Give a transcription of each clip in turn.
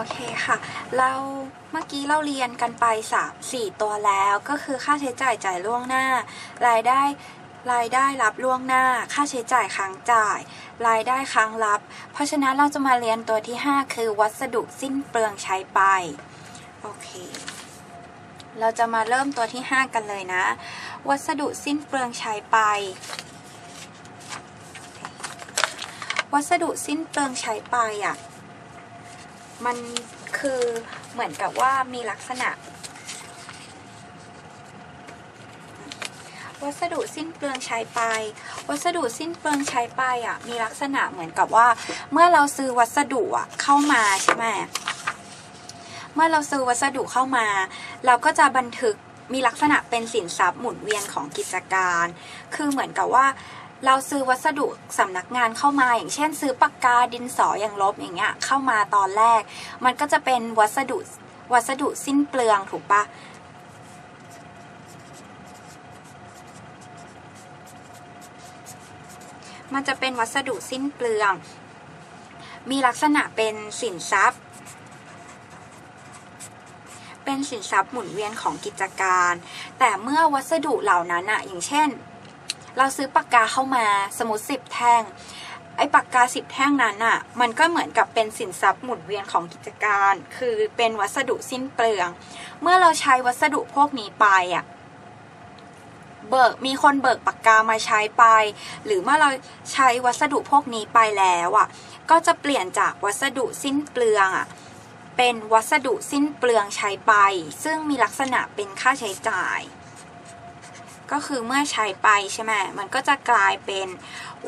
โอเคค่ะ เราเมื่อกี้เราเรียนกันไปสามสี่ตัวแล้วก็คือค่าใช้จ่ายจ่ายล่วงหน้า รายได้รายได้รับล่วงหน้า ค่าใช้จ่ายค้างจ่าย รายได้ค้างรับ เพราะฉะนั้นเราจะมาเรียนตัวที่ 5 คือวัสดุสิ้นเปลืองใช้ไปโอเคเราจะมาเริ่มตัวที่ 5 กันเลยนะ วัสดุสิ้นเปลืองใช้ไป วัสดุสิ้นเปลืองใช้ไปอะ มันคือเหมือนกับว่ามีลักษณะ วัสดุสิ้นเปลืองใช้ไป วัสดุสิ้นเปลืองใช้ไปอะ มีลักษณะเหมือนกับว่า เมื่อเราซื้อวัสดุอะเข้ามาใช่ไหมเมื่อเราซื้อวัสดุเข้ามา เราก็จะบันทึกมีลักษณะเป็นสินทรัพย์หมุนเวียนของกิจการ คือเหมือนกับว่า เราซื้อวัสดุสำนักงานเข้ามาอย่างเช่น ซื้อปากกาดินสออย่างลบอย่างเงี้ยเข้ามาตอนแรก มันก็จะเป็นวัสดุวัสดุสิ้นเปลืองถูกปะมันจะเป็นวัสดุสิ้นเปลือง มีลักษณะเป็นสินทรัพย์ เป็นสินทรัพย์หมุนเวียนของกิจการ แต่เมื่อวัสดุเหล่านั้นอะอย่างเช่น เราซื้อปากกาเข้ามาสมมติสิบแท่ง ไอ้ปากกาสิบแท่งนั้นอะมันก็เหมือนกับเป็นสินทรัพย์หมุนเวียนของกิจการ คือเป็นวัสดุสิ้นเปลือง เมื่อเราใช้วัสดุพวกนี้ไปอะเบิกมีคนเบิกปากกามาใช้ไป หรือเมื่อเราใช้วัสดุพวกนี้ไปแล้วอะก็จะเปลี่ยนจากวัสดุสิ้นเปลืองอะเป็นวัสดุสิ้นเปลืองใช้ไป ซึ่งมีลักษณะเป็นค่าใช้จ่าย ก็คือเมื่อใช้ไปใช่ไหมมันก็จะกลายเป็น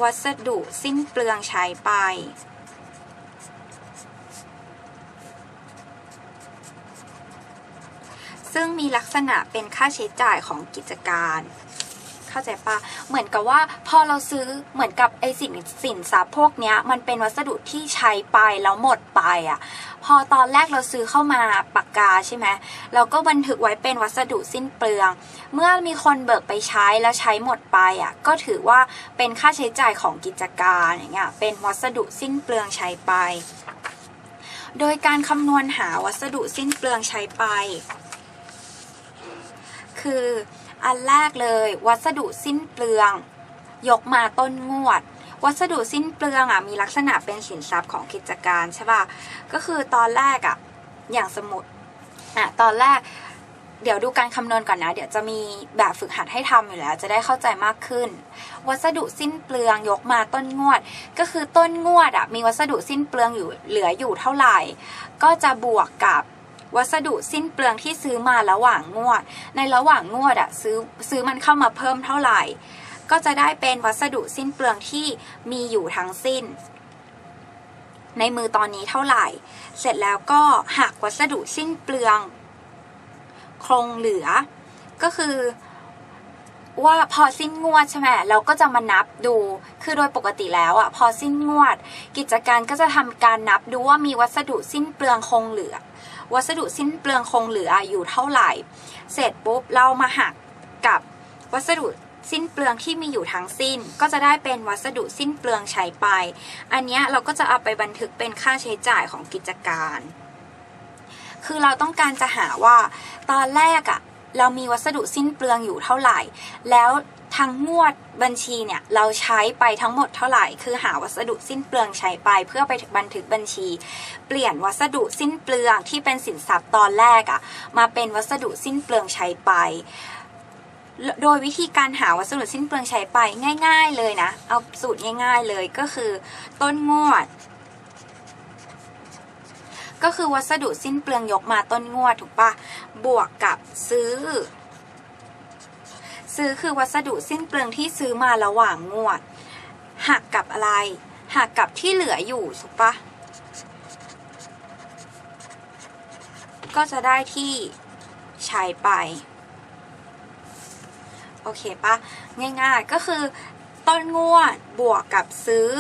วัสดุสิ้นเปลืองใช้ไปซึ่งมีลักษณะเป็นค่าใช้จ่ายของกิจการ เข้าใจปะเหมือนกับว่าพอเราซื้อเหมือนกับไอสินสินทรัพย์พวกเนี้ย มันเป็นวัสดุที่ใช้ไปแล้วหมดไปอะ่ะ พอตอนแรกเราซื้อเข้ามาปากกาใช่ไหมเราก็บันทึกไว้เป็นวัสดุสิ้นเปลือง เมื่อมีคนเบิกไปใช้แล้วใช้หมดไปอะก็ถือว่าเป็นค่าใช้จ่ายของกิจการอย่างเงี้ยเป็นวัสดุสิ้นเปลืองใช้ไป โดยการคำนวณหาวัสดุสิ้นเปลืองใช้ไป คืออันแรกเลยวัสดุสิ้นเปลือง ยกมาต้นงวด วัสดุสิ้นเปลืองอะมีลักษณะเป็นสินทรัพย์ของกิจการใช่ป่ะก็คือตอนแรกอะอย่างสมมติอะตอนแรกเดี๋ยวดูการคำนวณก่อนนะ เดี๋ยวจะมีแบบฝึกหัดให้ทำอยู่แล้ว จะได้เข้าใจมากขึ้น วัสดุสิ้นเปลืองยกมาต้นงวด ก็คือต้นงวดอะมีวัสดุสิ้นเปลืองอยู่เหลืออยู่เท่าไหร่ ก็จะบวกกับวัสดุสิ้นเปลืองที่ซื้อมาระหว่างงวด ในระหว่างงวดอะซื้อซื้อมันเข้ามาเพิ่มเท่าไหร่ ก็จะได้เป็นวัสดุสิ้นเปลืองที่มีอยู่ทั้งสิ้น ในมือตอนนี้เท่าไหร่ เสร็จแล้วก็หักวัสดุสิ้นเปลืองคงเหลือ ก็คือว่าพอสิ้นงวดใช่ไหมเราก็จะมานับดู คือโดยปกติแล้วอะพอสิ้นงวด กิจการก็จะทำการนับดูว่ามีวัสดุสิ้นเปลืองคงเหลือ วัสดุสิ้นเปลืองคงเหลืออยู่เท่าไหร่ เสร็จปุ๊บเรามาหักกับวัสดุ สิ้นเปลืองที่มีอยู่ทั้งสิ้น ก็จะได้เป็นวัสดุสิ้นเปลืองใช้ไป อันนี้เราก็จะเอาไปบันทึกเป็นค่าใช้จ่ายของกิจการ คือเราต้องการจะหาว่าตอนแรกอะเรามีวัสดุสิ้นเปลืองอยู่เท่าไหร่ แล้วทั้งงวดบัญชีเนี่ยเราใช้ไปทั้งหมดเท่าไหร่ คือหาวัสดุสิ้นเปลืองใช้ไป เพื่อไปบันทึกบัญชี เปลี่ยนวัสดุสิ้นเปลืองที่เป็นสินทรัพย์ตอนแรกอะมาเป็นวัสดุสิ้นเปลืองใช้ไป โดยวิธีการหาวัสดุสิ้นเปลืองใช้ไปง่าย ๆเลยนะ เอาสูตรง่าย ๆเลยก็คือ ต้นงวด ก็คือวัสดุสิ้นเปลืองยกมาต้นงวดถูกปะบวกกับซื้อ ซื้อคือวัสดุสิ้นเปลืองที่ซื้อมาระหว่างงวดหักกับอะไรหักกับที่เหลืออยู่ถูกปะก็จะได้ที่ใช้ไป เคปะง่าย ๆ ก็คือต้นงวดบวกกับซื้อ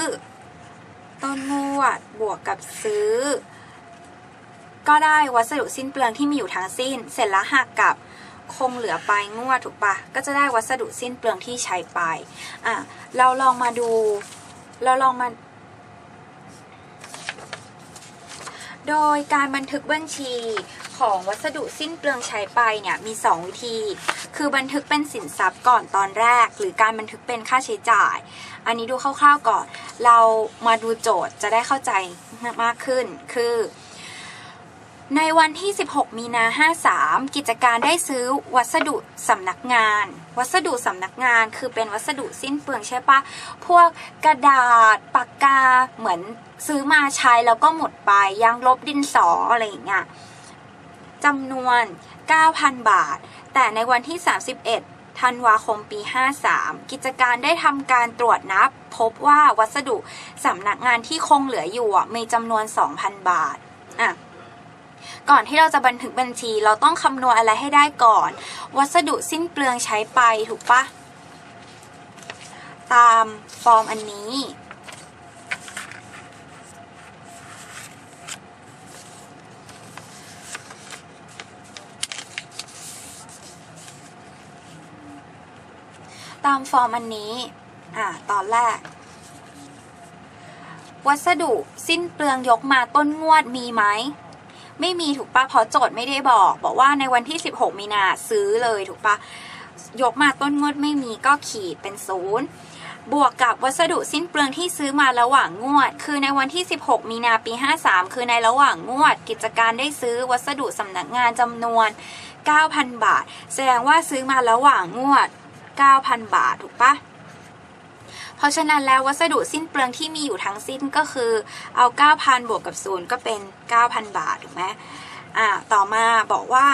ต้นงวดบวกกับซื้อ ก็ได้วัสดุสิ้นเปลืองที่มีอยู่ทั้งสิ้น เสร็จแล้วหักกับคงเหลือไปงวดถูกปะก็จะได้วัสดุสิ้นเปลืองที่ใช้ไปอะเราลองมาดู เราลองมา โดยการบันทึกบัญชี ของวัสดุสิ้นเปลืองใช้ไปเนี่ยมี 2 วิธี คือบันทึกเป็นสินทรัพย์ก่อนตอนแรก หรือการบันทึกเป็นค่าใช้จ่าย อันนี้ดูคร่าวๆก่อน เรามาดูโจทย์จะได้เข้าใจมากขึ้นคือในวันที่ 16 มีนา 53 กิจการได้ซื้อวัสดุสำนักงาน วัสดุสำนักงานคือเป็นวัสดุสิ้นเปลืองใช่ปะ พวกกระดาษ ปากกา เหมือนซื้อมาใช้แล้วก็หมดไป ยางลบดินสออะไรอย่างเงี้ย จำนวน 9,000 บาท แต่ในวันที่ 31 ธันวาคมปี 53 กิจการได้ทำการตรวจนับ พบว่าวัสดุสำนักงานที่คงเหลืออยู่มีจำนวน 2,000 บาท อะก่อนที่เราจะบันทึกบัญชีเราต้องคำนวณอะไรให้ได้ก่อน วัสดุสิ้นเปลืองใช้ไปถูกปะตามฟอร์มอันนี้ ตามฟอร์มอันนี้ อ่า ตอนแรก วัสดุสิ้นเปลืองยกมาต้นงวดมีไหม ไม่มีถูกปะเพราะโจทย์ไม่ได้บอก บอกว่าในวันที่ 16 มีนาซื้อเลยถูกปะยกมาต้นงวดไม่มีก็ขีดเป็นศูนย์บวกกับวัสดุสิ้นเปลืองที่ซื้อมาระหว่างงวด คือในวันที่ 16 มีนาปี 53 คือในระหว่างงวด กิจการได้ซื้อวัสดุสำนักงานจำนวน 9,000 บาท แสดงว่าซื้อมาระหว่างงวด 9,000 บาทถูกปะเพราะฉะนั้นแล้ววัสดุสิ้นเปลืองที่มีอยู่ทั้งสิ้นก็คือเอา 9,000 บวกกับศูนย์ก็เป็น 9,000 บาทถูกไหมอ่าต่อมาบอกว่า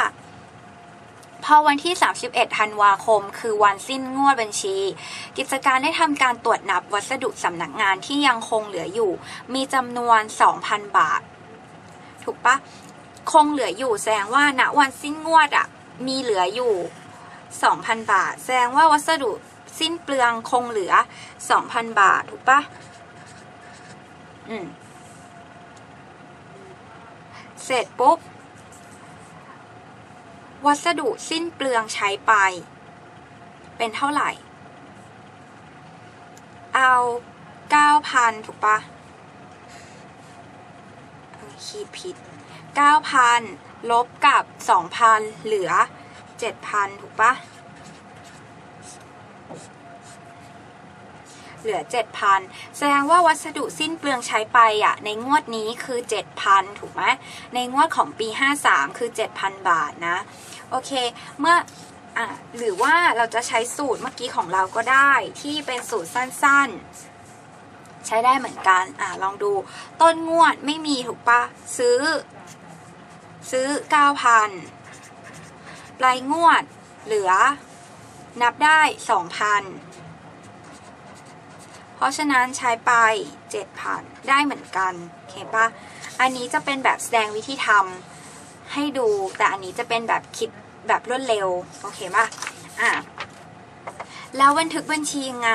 พอวันที่ 31 ธันวาคม คือวันสิ้นงวดบัญชี กิจการได้ทำการตรวจนับวัสดุสำนักงานที่ยังคงเหลืออยู่ มีจำนวน 2,000 บาท ถูกปะคงเหลืออยู่แสดงว่าณวันสิ้นงวดอะมีเหลืออยู่ 2,000 บาท แสดงว่าวัสดุสิ้นเปลืองคงเหลือ 2,000 บาท ถูกปะอืม เสร็จปุ๊บ วัสดุสิ้นเปลืองใช้ไป เป็นเท่าไหร่ เอา 9,000 ถูกปะเออขีดผิด 9,000 ลบกับ 2,000 เหลือ 7,000ถูกปะเหลือ 7,000 แสดงว่าวัสดุสิ้นเปลืองใช้ไปอะในงวดนี้คือ 7,000 ถูกไหมในงวดของปี 53 คือ 7,000 บาทนะ โอเค เมื่ออหรือว่าเราจะใช้สูตรเมื่อกี้ของเราก็ได้ที่เป็นสูตรสั้นๆ ใช้ได้เหมือนกันอะลองดู ต้นงวดไม่มีถูกปะซื้อ ซื้อ 9,000 ปลายงวด เหลือ นับได้ 2,000 เพราะฉะนั้นใช้ไป 7,000 ได้เหมือนกันโอเคปะอันนี้จะเป็นแบบแสดงวิธีทำให้ดู แต่อันนี้จะเป็นแบบคิดแบบรวดเร็ว โอเคปะอะแล้วบันทึกบัญชียังไง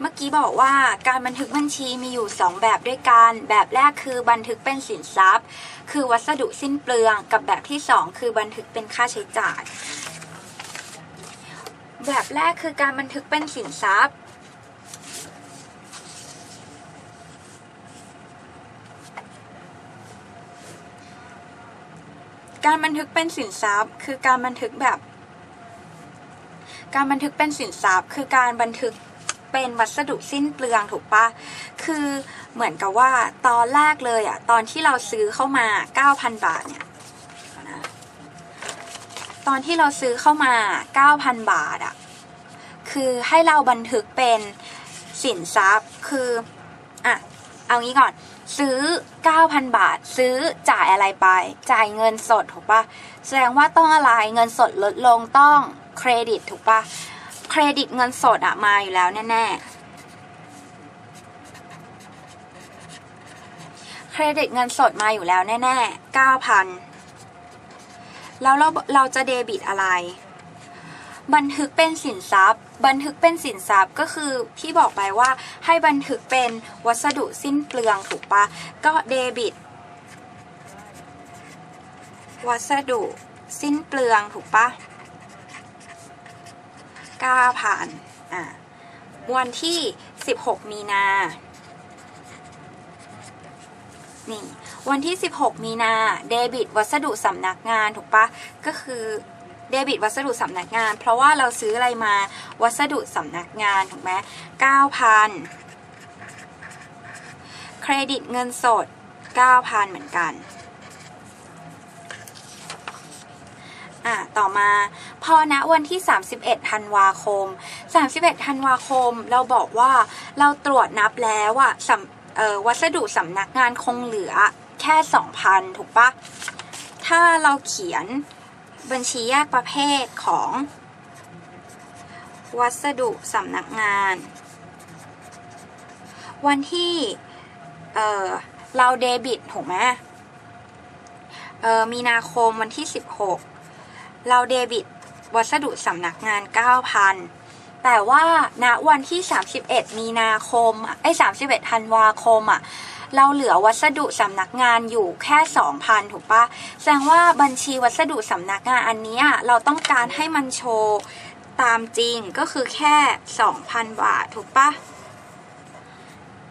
เมื่อกี้บอกว่าการบันทึกบัญชีมีอยู่ 2 แบบด้วยกัน แบบแรกคือบันทึกเป็นสินทรัพย์ คือวัสดุสิ้นเปลือง กับแบบที่ 2 คือบันทึกเป็นค่าใช้จ่าย แบบแรกคือการบันทึกเป็นสินทรัพย์ การบันทึกเป็นสินทรัพย์ คือการบันทึกแบบ การบันทึกเป็นสินทรัพย์ คือการบันทึก เป็นวัสดุสิ้นเปลืองถูกปะคือเหมือนกับว่าตอนแรกเลยอะตอนที่เราซื้อเข้ามา 9,000 บาทเนี่ยตอนที่เราซื้อเข้ามา 9,000 บาทอะคือให้เราบันทึกเป็นสินทรัพย์คืออะเอางี้ก่อนซื้อ 9,000 บาท ซื้อจ่ายอะไรไป จ่ายเงินสดถูกปะแสดงว่าต้องอะไรเงินสดลดลงต้องเครดิตถูกปะ เครดิตเงินสดอะมาอยู่แล้วแน่ๆ เครดิตเงินสดมาอยู่แล้วแน่ๆ9,000แล้วเราเราจะเดบิตอะไร บันทึกเป็นสินทรัพย์ บันทึกเป็นสินทรัพย์ก็คือพี่บอกไปว่าให้บันทึกเป็นวัสดุสิ้นเปลืองถูกปะก็เดบิต วัสดุสิ้นเปลืองถูกปะ 9,000อะวันที่ 16 มีนานี่วันที่ 16 มีนาเดบิตวัสดุสำนักงานถูกปะก็คือเดบิตวัสดุสำนักงาน เพราะว่าเราซื้ออะไรมาวัสดุสำนักงานถูกไหม9,000 เครดิตเงินสด 9,000 เหมือนกัน อะต่อมาพอณวันที่ 31ธันวาคม 31ธันวาคม เราบอกว่าเราตรวจนับแล้วอะออวัสดุสำนักงานคงเหลือแค่ 2,000 ถูกปะถ้าเราเขียนบัญชีแยกประเภทของ วัสดุสำนักงาน วันที่เเราเดบิตถูกไหมมีนาคมวันที่ 16 เราเดบิตวัสดุสำนักงาน 9,000 แต่ว่าณวันที่ 31 มีนาคมไอ้31ธันวาคมอะเราเหลือวัสดุสำนักงานอยู่แค่ 2,000 ถูกปะแสดงว่าบัญชีวัสดุสำนักงานอันนี้เราต้องการให้มันโชว์ตามจริงก็คือแค่ 2,000 บาท ถูกปะ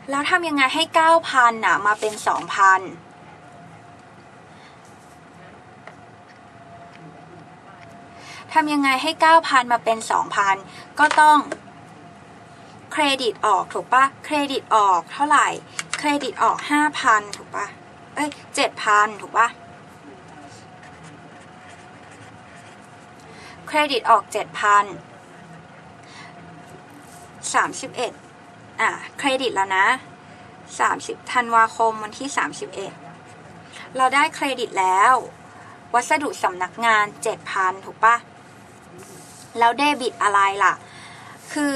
แล้วทำยังไงให้ 9,000น่ะมาเป็น 2,000 ทำยังไงให้ 9,000 มาเป็น 2,000 ก็ต้องเครดิตออกถูกปะเครดิตออกเท่าไหร่ เครดิตออก 5,000 ถูกปะเอ้ย7,000 ถูกปะเครดิตออก 7,000 31 อะ เครดิตแล้วนะ 30ธันวาคมวันที่ 31 เราได้เครดิตแล้ว วัสดุสำนักงาน 7,000 ถูกปะ แล้วเดบิตอะไรล่ะ คือ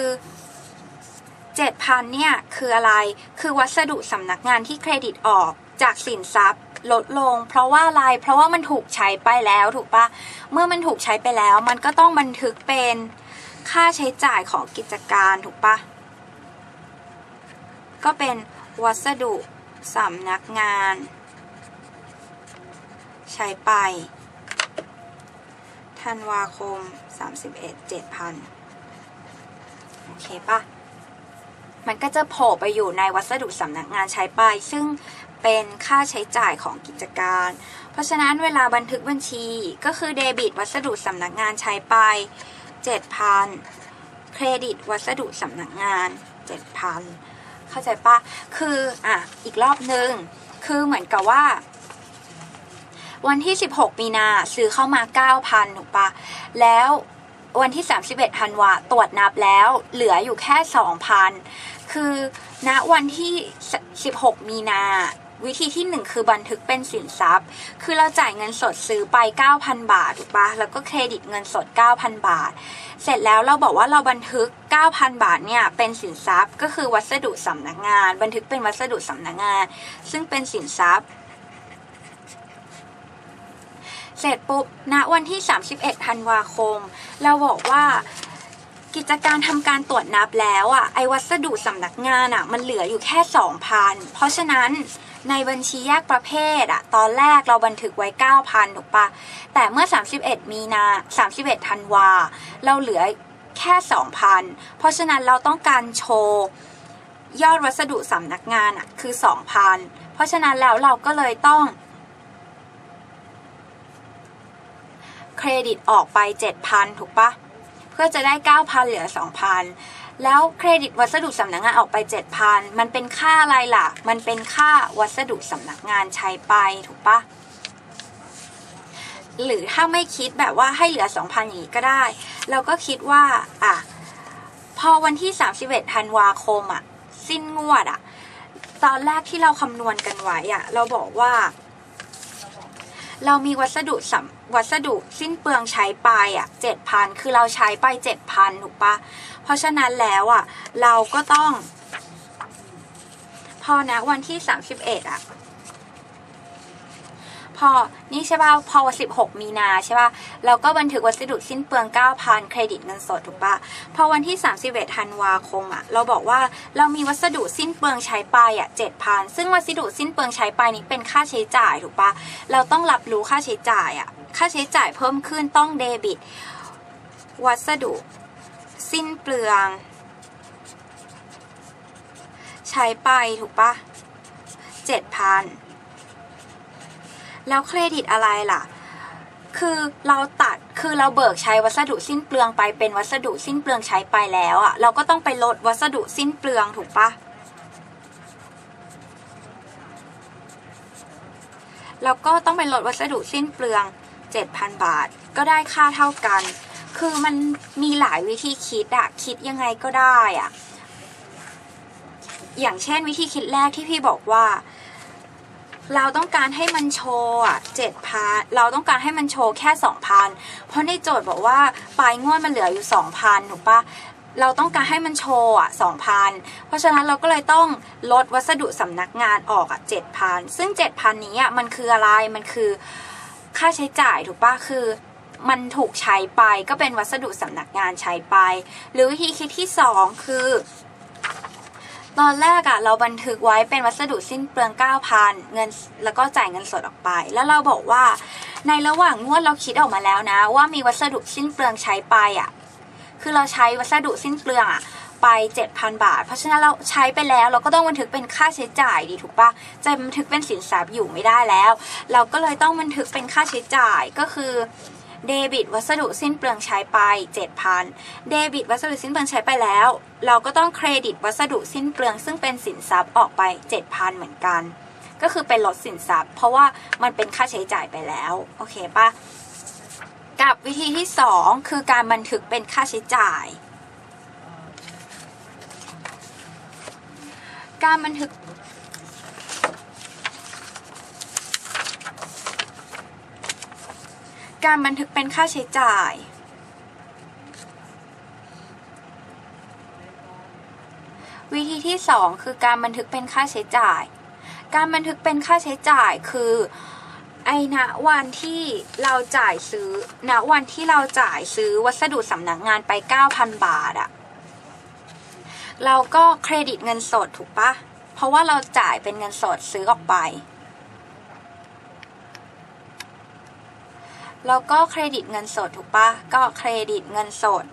7,000เนี่ยคืออะไร คือวัสดุสำนักงานที่เครดิตออกจากสินทรัพย์ ลดลง เพราะว่าอะไร เพราะว่ามันถูกใช้ไปแล้วถูกปะเมื่อมันถูกใช้ไปแล้ว มันก็ต้องบันทึกเป็นค่าใช้จ่ายของกิจการถูกปะก็เป็นวัสดุสำนักงาน ใช้ไป ธันวาคม 31 7,000 โอเคปะมันก็จะโผล่ไปอยู่ในวัสดุสำนักงานใช้ไป ซึ่งเป็นค่าใช้จ่ายของกิจการ เพราะฉะนั้นเวลาบันทึกบัญชีก็คือเดบิตวัสดุสำนักงานใช้ไป 7,000 เครดิตวัสดุสำนักงาน 7,000 เข้าใจปะคืออะอีกรอบนึง คือเหมือนกับว่า วันที่ 16 มีนาซื้อเข้ามา 9,000ถูกปะแล้ววันที่ 31ธันวาตรวจนับแล้วเหลืออยู่แค่ 2,000 คือณวันที่ 16 มีนาวิธีที่ 1 คือบันทึกเป็นสินทรัพย์ คือเราจ่ายเงินสดซื้อไป 9,000 บาทถูกปะแล้วก็เครดิตเงินสด 9,000 บาท เสร็จแล้วเราบอกว่าเราบันทึก 9,000 บาทเนี่ยเป็นสินทรัพย์ ก็คือวัสดุสำนักงาน บันทึกเป็นวัสดุสำนักงาน ซึ่งเป็นสินทรัพย์ เสร็จปุ๊บณวันที่ 31ธันวาคม เราบอกว่ากิจการทำการตรวจนับแล้วอะไอ้วัสดุสำนักงานอะมันเหลืออยู่แค่2,000เพราะฉะนั้นในบัญชีแยกประเภทอะตอนแรกเราบันทึกไว้ 9,000 ถูกปะแต่เมื่อ 31 มีนา 31ธันวา เราเหลือแค่ 2,000 เพราะฉะนั้นเราต้องการโชว์ยอดวัสดุสำนักงานอะคือ 2,000 เพราะฉะนั้นแล้วเราก็เลยต้อง เครดิตออกไป 7,000 ถูกปะเพื่อจะได้ 9,000 เหลือ 2,000 แล้วเครดิตวัสดุสำนักงานออกไป 7,000 มันเป็นค่าอะไรล่ะ มันเป็นค่าวัสดุสำนักงานใช้ไปถูกปะหรือถ้าไม่คิดแบบว่าให้เหลือ 2,000 อย่างนี้ก็ได้ เราก็คิดว่าอะพอวันที่ 31ธันวาคมอะ สิ้นงวดอะ ตอนแรกที่เราคำนวณกันไว้อะ เราบอกว่า เรามีวัสดุสำวัสดุสิ้นเปลืองใช้ไปอะเจ็ดพันคือเราใช้ไปเจ็ดพันถูกปะเพราะฉะนั้นแล้วอะ เราก็ต้อง พอนะวันที่สามสิบเอ็ดอะ พอนี่ใช่ป่ะพอวัน16มีนาใช่ป่ะเราก็บันทึกวัสดุสิ้นเปลือง9,000เครดิตเงินสดถูกป่ะพอวันที่31ธันวาคมอะ เราบอกว่าเรามีวัสดุสิ้นเปลืองใช้ไปอะ7,000ซึ่งวัสดุสิ้นเปลืองใช้ไปนี้เป็นค่าใช้จ่ายถูกป่ะเราต้องรับรู้ค่าใช้จ่ายอะ ค่าใช้จ่ายเพิ่มขึ้นต้องเดบิต วัสดุ สิ้นเปลือง ใช้ไปถูกป่ะ7,000แล้วเครดิตอะไรล่ะ คือเราตัด คือเราเบิกใช้วัสดุสิ้นเปลืองไปเป็นวัสดุสิ้นเปลืองใช้ไปแล้วอะ เราก็ต้องไปลดวัสดุสิ้นเปลืองถูกปะแล้วก็ต้องไปลดวัสดุสิ้นเปลือง 7,000 บาท ก็ได้ค่าเท่ากัน คือมันมีหลายวิธีคิดอะคิดยังไงก็ได้อะอย่างเช่นวิธีคิดแรกที่พี่บอกว่า เราต้องการให้มันโชว์อะเจ็ดพันเราต้องการให้มันโชว์แค่สองพันเพราะในโจทย์บอกว่าปลายงวดมันเหลืออยู่สองพันถูกปะเราต้องการให้มันโชว์อะสองพันเพราะฉะนั้นเราก็เลยต้องลดวัสดุสำนักงานออกอะเจ็ดพันซึ่งเจ็ดพันนี้อะมันคืออะไรมันคือ ค่าใช้จ่ายถูกปะคือ มันถูกใช้ไปก็เป็นวัสดุสำนักงานใช้ไป หรือวิธีคิดที่สองคือ ตอนแรกอะเราบันทึกไว้เป็นวัสดุสิ้นเปลือง 9,000 เงินแล้วก็จ่ายเงินสดออกไป แล้วเราบอกว่าในระหว่างงวดเราคิดออกมาแล้วนะ ว่ามีวัสดุสิ้นเปลืองใช้ไปอะคือเราใช้วัสดุสิ้นเปลืองอะ ไป 7,000 บาท เพราะฉะนั้นเราใช้ไปแล้วเราก็ต้องบันทึกเป็นค่าใช้จ่ายดีถูกปะจะบันทึกเป็นสินทรัพย์อยู่ไม่ได้แล้ว เราก็เลยต้องบันทึกเป็นค่าใช้จ่ายก็คือเดบิตวัสดุสิ้นเปลืองใช้ไป 7,000 เดบิตวัสดุสิ้นเปลืองใช้ไปแล้ว เราก็ต้องเครดิตวัสดุสิ้นเปลืองซึ่งเป็นสินทรัพย์ออกไป 7,000 เหมือนกัน ก็คือเป็นลดสินทรัพย์ เพราะว่ามันเป็นค่าใช้จ่ายไปแล้วโอเคปะกับวิธีที่ 2 คือการบันทึกเป็นค่าใช้จ่าย การบันทึกการบันทึกเป็นค่าใช้จ่าย วิธีที่ 2 คือการบันทึกเป็นค่าใช้จ่าย การบันทึกเป็นค่าใช้จ่ายคือไอ้ณวันที่เราจ่ายซื้อณวันที่เราจ่ายซื้อวัสดุสำนักงานไป 9,000 บาทอะ เราก็เครดิตเงินสดถูกปะเพราะว่าเราจ่ายเป็นเงินสดซื้อออกไป แล้วก็เครดิตเงินสดถูกปะก็เครดิตเงินสด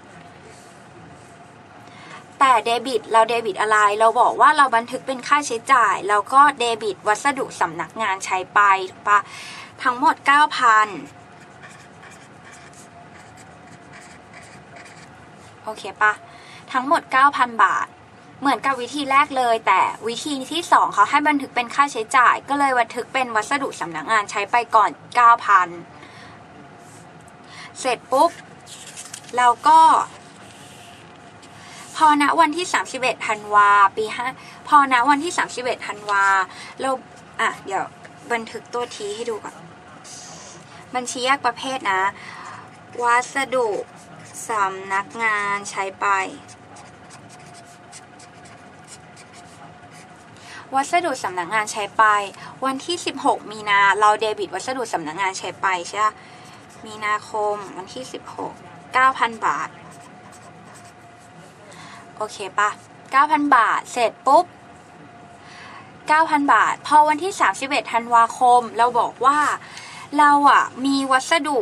แต่เดบิตเราเดบิตอะไร เราบอกว่าเราบันทึกเป็นค่าใช้จ่าย แล้วก็เดบิตวัสดุสำนักงานใช้ไปถูกปะทั้งหมด 9,000โอเคปะ ทั้งหมด 9,000 บาท เหมือนกับวิธีแรกเลย แต่วิธีที่สองเขาให้บันทึกเป็นค่าใช้จ่าย ก็เลยบันทึกเป็นวัสดุสำนักงานใช้ไปก่อน 9,000 เสร็จปุ๊บเราก็ พอณวันที่ 31ธันวาปีห้าพอณวันที่ 31ธันวาเราอะเดี๋ยวบันทึกตัวทีให้ดูก่อน บัญชีแยกประเภทนะ วัสดุสำนักงานใช้ไป วัสดุสำนักงานใช้ไป วันที่ 16 มีนา เราเดบิตวัสดุสำนักงานใช้ไปใช่ไหมมีนาคมวันที่ 16 9,000 บาท โอเคปะ9,000 บาท เสร็จปุ๊บ 9,000 บาท พอวันที่ 31ธันวาคม เราบอกว่าเราอะมีวัสดุ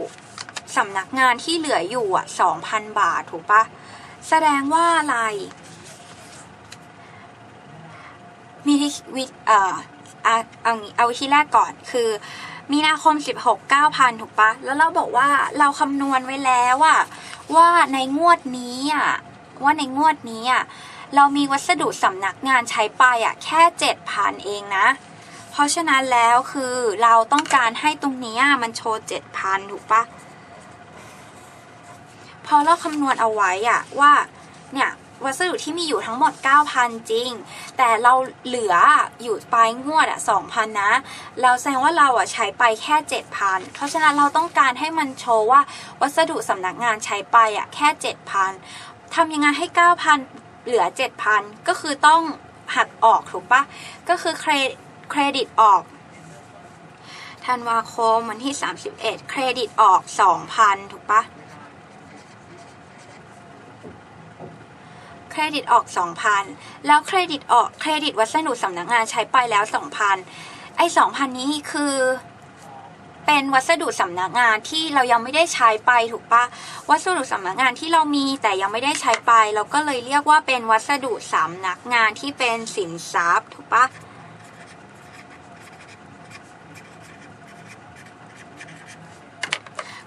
สำนักงานที่เหลืออยู่อะ2,000 บาทถูกปะแสดงว่าอะไร มีที่วิเอ่ออะเอางี้เอาวิธีแรกก่อนคือมีนาคม 16 9,000 ถูกปะ แล้วเราบอกว่าเราคำนวณไว้แล้วอะว่าในงวดนี้อะว่าในงวดนี้อะเรามีวัสดุสำนักงานใช้ไปอะแค่ 7,000 เองนะ เพราะฉะนั้นแล้วคือเราต้องการให้ตรงนี้อะมันโชว์ 7,000 ถูกปะ พอเราคำนวณเอาไว้อะว่า วัสดุที่มีอยู่ทั้งหมด 9,000 จริง แต่เราเหลืออยู่ปลายงวดอะ 2,000 นะ เราแสดงว่าเราอะใช้ไปแค่ 7,000 เพราะฉะนั้นเราต้องการให้มันโชว์ว่าวัสดุสำนักงานใช้ไปอะแค่ 7,000 ทำยังไงให้ 9,000 เหลือ 7,000 ก็คือต้องหักออกถูกปะก็คือเครเครดิตออกธันวาคมวันที่ 31 เครดิตออก 2,000 ถูกปะ เค รดิตออก 2,000 แล้วเครดิตออกเครดิตวัสดุสำนักงานใช้ไปแล้ว 2,000 ไอ้ 2,000 นี้คือ เป็นวัสดุสำนักงานที่เรายังไม่ได้ใช้ไปถูกปะวัสดุสำนักงานที่เรามีแต่ยังไม่ได้ใช้ไป เราก็เลยเรียกว่าเป็นวัสดุสำนักงานที่เป็นสินทรัพย์ถูกปะ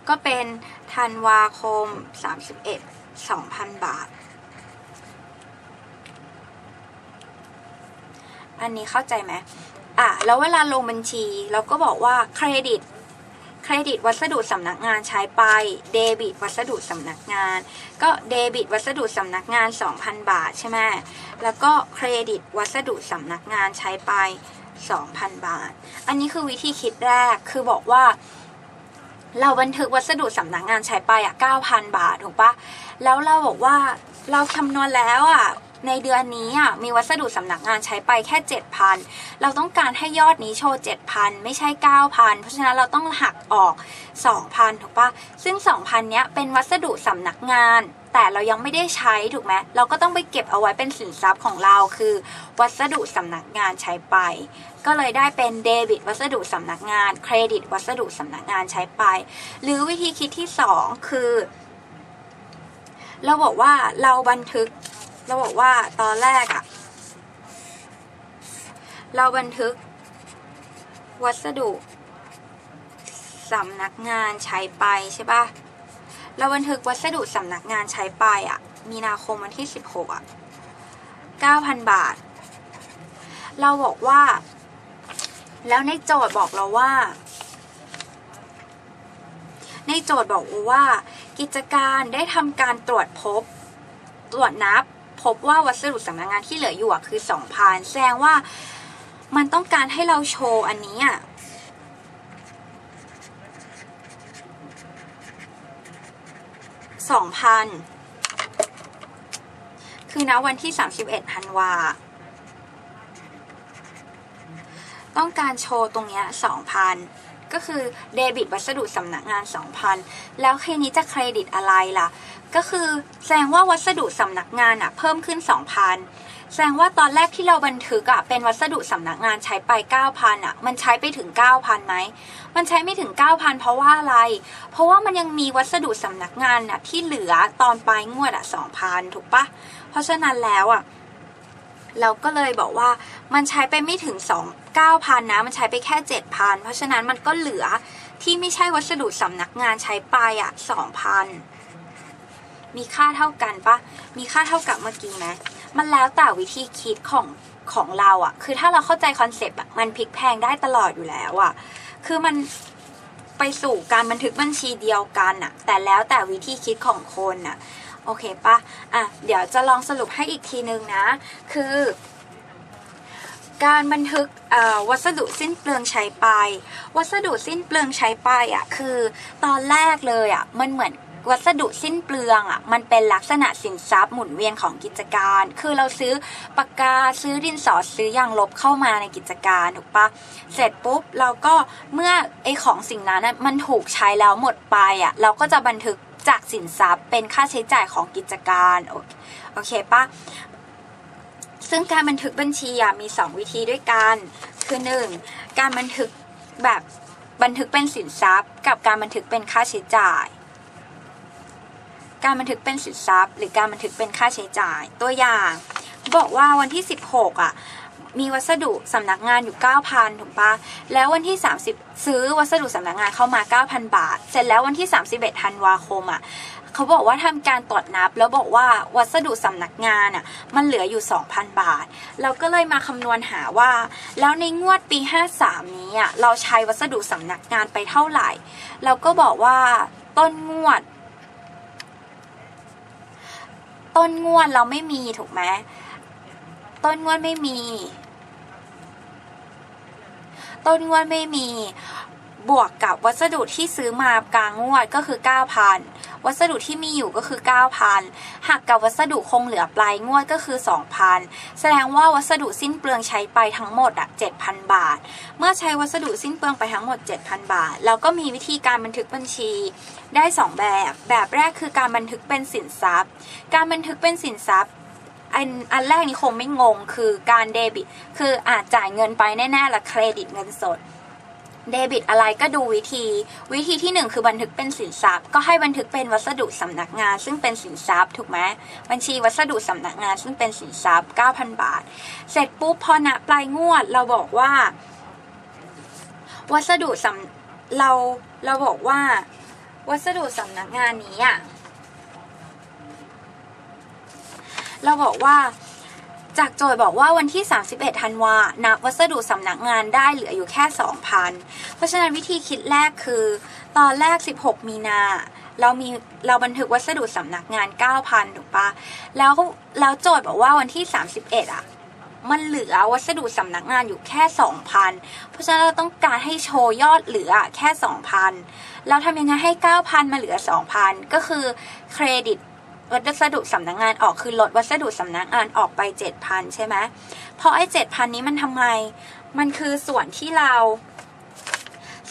ก็เป็นธันวาคม 31 2,000 บาท อันนี้เข้าใจไหมอะแล้วเวลาลงบัญชีเราก็บอกว่าเครดิตเครดิตวัสดุสำนักงานใช้ไป เดบิต วัสดุสำนักงาน ก็เดบิต วัสดุสำนักงาน 2,000 บาทใช่ไหมแล้วก็เครดิต วัสดุสำนักงานใช้ไป 2,000 บาท อันนี้คือวิธีคิดแรกคือบอกว่า เราบันทึกวัสดุสำนักงานใช้ไปอะ9,000 บาทถูกปะแล้วเราบอกว่าเราคำนวณแล้วอะ ในเดือนนี้อะมีวัสดุสำนักงานใช้ไปแค่ 7,000 เราต้องการให้ยอดนี้โชว์ 7,000 ไม่ใช่ 9,000 เพราะฉะนั้นเราต้องหักออก 2,000 ถูกปะซึ่ง 2,000 เนี้ยเป็นวัสดุสำนักงานแต่เรายังไม่ได้ใช้ถูกไหมเราก็ต้องไปเก็บเอาไว้เป็นสินทรัพย์ของเราคือ วัสดุสำนักงานใช้ไป ก็เลยได้เป็นเดบิตวัสดุสำนักงานเครดิตวัสดุสำนักงานใช้ไป หรือวิธีคิดที่ 2 คือ เราบอกว่าเราบันทึก เราบอกว่าตอนแรกอะเราบันทึก วัสดุสำนักงานใช้ไปใช่ปะเราบันทึกวัสดุสำนักงานใช้ไปอะมีนาคมวันที่ 16อะ9,000 บาท เราบอกว่า แล้วในโจทย์บอกเราว่า ในโจทย์บอกว่า กิจการได้ทำการตรวจพบ ตรวจนับ พบว่าวัสดุสำนักงานที่เหลืออยู่คือ 2,000 แสดงว่ามันต้องการให้เราโชว์อันนี้อะสองพันคือณวันที่ 31ธันวา ต้องการโชว์ตรงเนี้ย2,000 ก็คือเดบิตวัสดุสำนักงาน 2,000 แล้วเคนี้จะเครดิตอะไรล่ะ ก็คือแสดงว่าวัสดุสำนักงานอะเพิ่มขึ้น 2,000 แสดงว่าตอนแรกที่เราบันทึกอะเป็นวัสดุสำนักงานใช้ไป 9,000อะมันใช้ไปถึง 9,000ไหมมันใช้ไม่ถึง 9,000 เพราะว่าอะไร เพราะว่ามันยังมีวัสดุสำนักงานอะที่เหลือตอนปลายงวดอะ2,000 ถูกปะเพราะฉะนั้นแล้วอะเราก็เลยบอกว่ามันใช้ไปไม่ถึง 2 9,000นะ มันใช้ไปแค่ 7,000 เพราะฉะนั้นมันก็เหลือที่ไม่ใช่วัสดุสำนักงานใช้ไปอะ2,000 มีค่าเท่ากันปะมีค่าเท่ากับเมื่อกี้ไหมมันแล้วแต่วิธีคิดของของเราอะคือถ้าเราเข้าใจคอนเซปต์อะมันพลิกแพงได้ตลอดอยู่แล้วอะคือมันไปสู่การบันทึกบัญชีเดียวกันอะแต่แล้วแต่วิธีคิดของคนอะโอเคปะอะเดี๋ยวจะลองสรุปให้อีกทีนึงนะ คือ การบันทึกวัสดุสิ้นเปลืองใช้ไป วัสดุสิ้นเปลืองใช้ไปอะคือตอนแรกเลยอะมันเหมือน วัสดุสิ้นเปลืองอะมันเป็นลักษณะสินทรัพย์หมุนเวียนของกิจการ คือเราซื้อปากกาซื้อดินสอซื้อยางลบเข้ามาในกิจการถูกปะเสร็จปุ๊บเราก็เมื่อไอของสิ่งนั้นมันถูกใช้แล้วหมดไปอะเราก็จะบันทึกจากสินทรัพย์เป็นค่าใช้จ่ายของกิจการโอเคปะซึ่งการบันทึกบัญชีมี 2 วิธีด้วยกัน คือ 1. การบันทึกแบบบันทึกเป็นสินทรัพย์ กับการบันทึกเป็นค่าใช้จ่าย การบันทึกเป็นสินทรัพย์ หรือการบันทึกเป็นค่าใช้จ่าย ตัวอย่าง บอกว่าวันที่ 16 อะ มีวัสดุสำนักงานอยู่ 9,000 ถูกปะแล้ววันที่ 30 ซื้อวัสดุสำนักงานเข้ามา 9,000 บาท เสร็จแล้ววันที่ 31ธันวาคมอะเขาบอกว่าทำการตรวจนับ แล้วบอกว่าวัสดุสำนักงานอะมันเหลืออยู่ 2,000 บาท เราก็เลยมาคำนวณหาว่า แล้วในงวดปี 53 นี้อะเราใช้วัสดุสำนักงานไปเท่าไหร่ เราก็บอกว่าต้นงวด ต้นงวดเราไม่มีถูกไหมต้นงวดไม่มี ต้นงวดไม่มี บวกกับวัสดุที่ซื้อมากลางงวดก็คือ 9,000 วัสดุที่มีอยู่ก็คือ 9,000หักกับวัสดุคงเหลือปลายงวดก็คือ 2,000 แสดงว่าวัสดุสิ้นเปลืองใช้ไปทั้งหมดอะ7,000 บาท เมื่อใช้วัสดุสิ้นเปลืองไปทั้งหมด 7,000 บาท เราก็มีวิธีการบันทึกบัญชี ได้ 2 แบบ แบบแรกคือการบันทึกเป็นสินทรัพย์ การบันทึกเป็นสินทรัพย์อันอันแรกนี้คงไม่งงคือการเดบิต คืออาจจ่ายเงินไปแน่ๆละเครดิตเงินสดเดบิตอะไรก็ดูวิธี วิธีที่ 1 คือบันทึกเป็นสินทรัพย์ ก็ให้บันทึกเป็นวัสดุสำนักงาน ซึ่งเป็นสินทรัพย์ถูกไหมบัญชีวัสดุสำนักงาน ซึ่งเป็นสินทรัพย์ 9,000 บาท เสร็จปุ๊บพอณปลายงวดเราบอกว่า วัสดุสำเราเราบอกว่า วัสดุสำนักงานนี้อะเราบอกว่าจากโจทย์บอกว่าวันที่ 31 ธันวานับวัสดุสำนักงานได้เหลืออยู่แค่ 2,000 เพราะฉะนั้นวิธีคิดแรกคือ ตอนแรก 16 มีนาเรามีเราบันทึกวัสดุสำนักงาน 9,000 ถูกปะแล้วแล้วโจทย์บอกว่าวันที่ 31 อะ มันเหลือวัสดุสำนักงานอยู่แค่ 2,000 เพราะฉะนั้นเราต้องการให้โชว์ยอดเหลือแค่ 2,000 เราทำยังไงให้ 9,000 มาเหลือ 2,000 ก็คือเครดิตวัสดุสำนักงานออกคือลดวัสดุสำนักงานออกไป 7,000 ใช่ไหมเพราะไอ้ 7,000 นี้มันทำไมมันคือส่วนที่เรา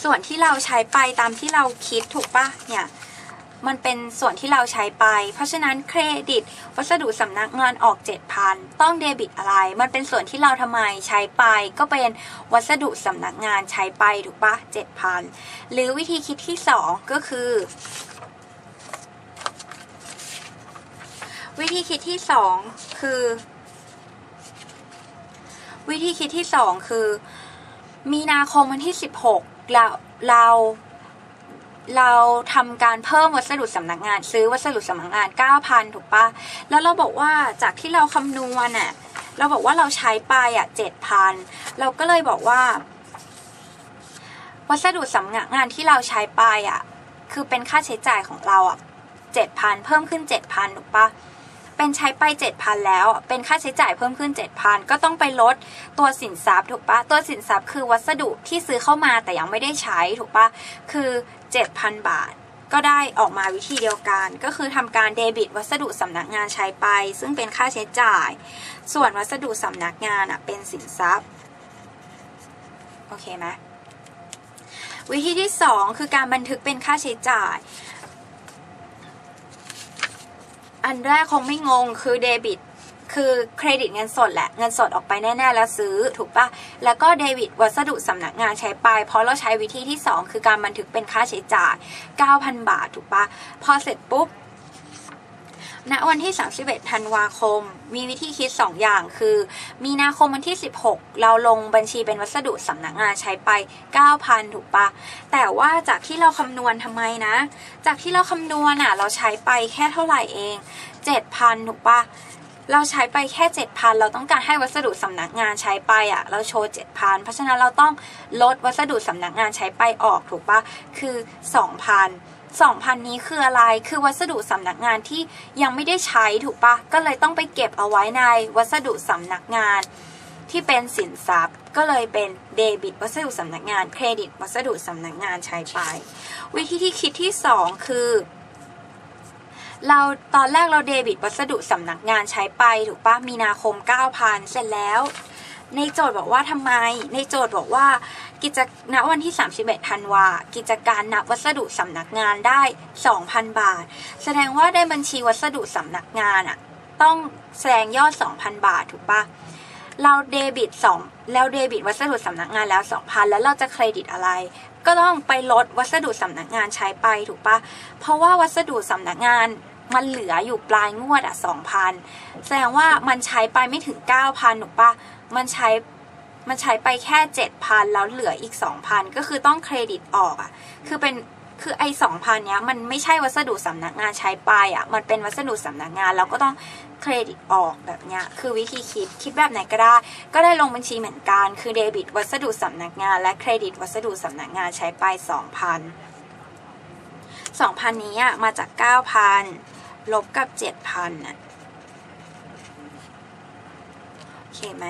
ส่วนที่เราใช้ไปตามที่เราคิดถูกปะเนี่ย มันเป็นส่วนที่เราใช้ไป เพราะฉะนั้นเครดิต วัสดุสำนักงานออก 7,000 ต้องเดบิตอะไร มันเป็นส่วนที่เราทำไมใช้ไป ก็เป็นวัสดุสำนักงานใช้ไปถูกปะ7,000 หรือวิธีคิดที่ 2 ก็คือ วิธีคิดที่ 2 คือ วิธีคิดที่ 2 คือ มีนาคมวันที่ 16 เราเรา เราทำการเพิ่มวัสดุสำนักงาน ซื้อวัสดุสำนักงาน 9,000 ถูกปะแล้วเราบอกว่าจากที่เราคำนวณน่ะเราบอกว่าเราใช้ไปอะ7,000 เราก็เลยบอกว่า วัสดุสำนักงานที่เราใช้ไปอะคือเป็นค่าใช้จ่ายของเราอะ7,000 เพิ่มขึ้น 7,000 ถูกปะเป็นใช้ไป 7,000 แล้ว เป็นค่าใช้จ่ายเพิ่มขึ้น 7,000 ก็ต้องไปลดตัวสินทรัพย์ถูกปะตัวสินทรัพย์คือวัสดุที่ซื้อเข้ามาแต่ยังไม่ได้ใช้ถูกปะคือ 7,000 บาท ก็ได้ออกมาวิธีเดียวกัน ก็คือทำการเดบิตวัสดุสำนักงานใช้ไป ซึ่งเป็นค่าใช้จ่าย ส่วนวัสดุสำนักงานเป็นสินทรัพย์ โอเคไหมวิธีที่ 2 คือการบันทึกเป็นค่าใช้จ่าย อันแรกคงไม่งงคือเดบิต คือเครดิตเงินสดแหละ เงินสดออกไปแน่ๆแล้วซื้อถูกปะแล้วก็เดบิตวัสดุสำนักงานใช้ไป เพราะเราใช้วิธีที่ 2 คือการบันทึกเป็นค่าใช้จ่าย 9,000 บาทถูกปะพอเสร็จปุ๊บณวันที่ 31 ธันวาคม มีวิธีคิด 2 อย่างคือ มีนาคมวันที่ 16 เราลงบัญชีเป็นวัสดุสำนักงานใช้ไป 9,000 ถูกปะแต่ว่าจากที่เราคำนวณทำไมนะ จากที่เราคำนวณอะ เราใช้ไปแค่เท่าไหร่เอง 7,000 ถูกปะ เราใช้ไปแค่7,000เราต้องการให้วัสดุสำนักงานใช้ไปอะ เราโชว์7,000เพราะฉะนั้นเราต้องลดวัสดุสำนักงานใช้ไปออกถูกปะคือ 2,000 2,000 นี้คืออะไร คือวัสดุสำนักงานที่ยังไม่ได้ใช้ถูกปะก็เลยต้องไปเก็บเอาไว้ในวัสดุสำนักงาน ที่เป็นสินทรัพย์ ก็เลยเป็นเดบิตวัสดุสำนักงาน เครดิตวัสดุสำนักงานใช้ไป วิธีที่คิดที่ 2 คือ เราตอนแรกเราเดบิตวัสดุสำนักงานใช้ไปถูกปะมีนาคม 9,000 เสร็จแล้ว ในโจทย์บอกว่าทำไม ในโจทย์บอกว่ากิจณวันที่ 31ธันวากิจการนับวัสดุสำนักงานได้ 2,000 บาท แสดงว่าได้บัญชีวัสดุสำนักงานอะต้องแสดงยอด 2,000 บาทถูกปะเราเดบิต2แล้วเดบิตวัสดุสำนักงานแล้ว 2,000 แล้วเราจะเครดิตอะไร ก็ต้องไปลดวัสดุสำนักงานใช้ไปถูกปะเพราะว่าวัสดุสำนักงาน มันเหลืออยู่ปลายงวดอะ2,000แสดงว่ามันใช้ไปไม่ถึง9,000ถูกปะมันใช้มันใช้ไปแค่7,000แล้วเหลืออีก2,000ก็คือต้องเครดิตออกอะ่ะ คือเป็นคือไอ้2,000เนี้ยมันไม่ใช่วัสดุสำนักงานใช้ไปอะ่ะ มันเป็นวัสดุสำนักงานแล้วก็ต้องเครดิตออกแบบเนี้ยคือวิธีคิดคิดแบบไหนก็ได้ ก็ได้ลงบัญชีเหมือนกัน คือเดบิตวัสดุสำนักงาน และเครดิตวัสดุสำนักงานใช้ไป2,000 2,000นี้อะมาจาก9,000 ลบกับ7,000น่ะ โอเคไหม